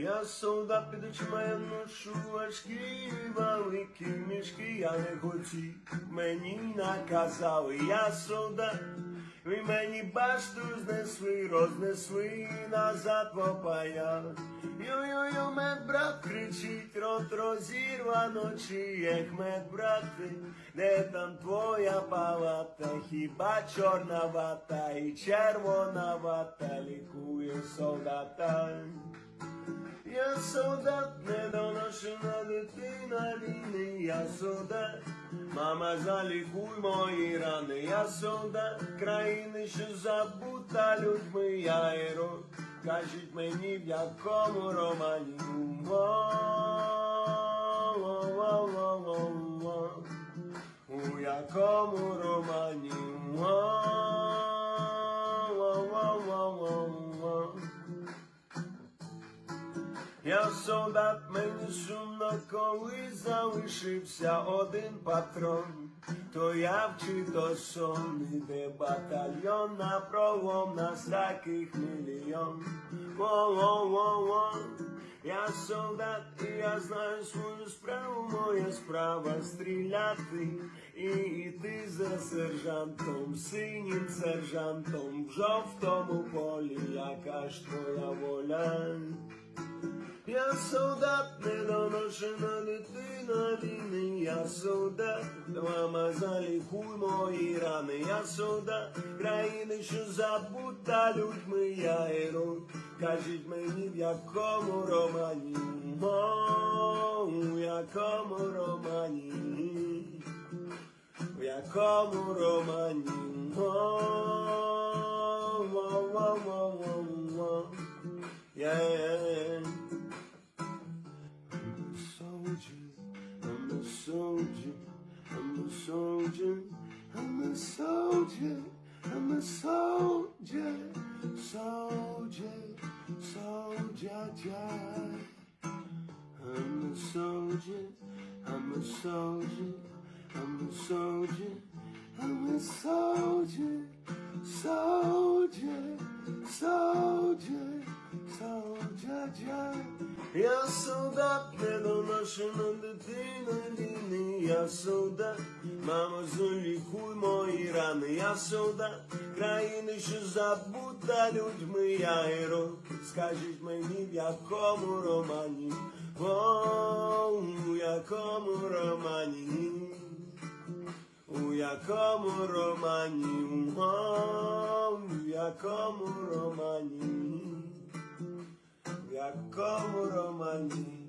Я солдат під очима, ношу важкі великі мішки, я не хотів, мені наказали, я солдат, ви мені башту знесли, рознесли назад в опая. Йо-йо-йо, медбрат кричить, рот розірвано, чи як медбрати, де там твоя палата, хіба чорна вата і червона вата лікує солдата. Я солдат, недоношена дитина війни, я солдат, мама залікуй мої рани, я солдат, країни, що забута людьми, я герой, кажіть мені, в якому романі. У якому романі. Я солдат, мені сумно, коли залишився один патрон. То я вчи то сон, іде батальйон на пролом, нас таких мільйон. Во-во-во-во. Я солдат, і я знаю свою справу, моя справа стріляти і йти за сержантом, синім сержантом в жовтому полі, яка ж твоя воля. Солдат, недоношена дитина війни, я солдат, мама залікуй мої рани, я солдат, країни, що забута людьми, я герой, кажіть мені, в якому романі, О, у якому романі, в якому романі, О, во, во, во, во, во. Yeah. I'm a soldier, I'm a soldier, I'm a soldier, I'm a soldier, soldier, soldier, soldier, I'm a soldier, I'm a soldier, I'm a soldier, I'm a soldier, soldier, soldier, soldier, Jack. Я солдат, недоношена дитина війни, я солдат, мамо, залікуй мої рани, я солдат, країни, що забута людьми, я герой, скажіть мені, в якому романі, о, у якому романі, у якому романі, о, у якому. I go on my knees.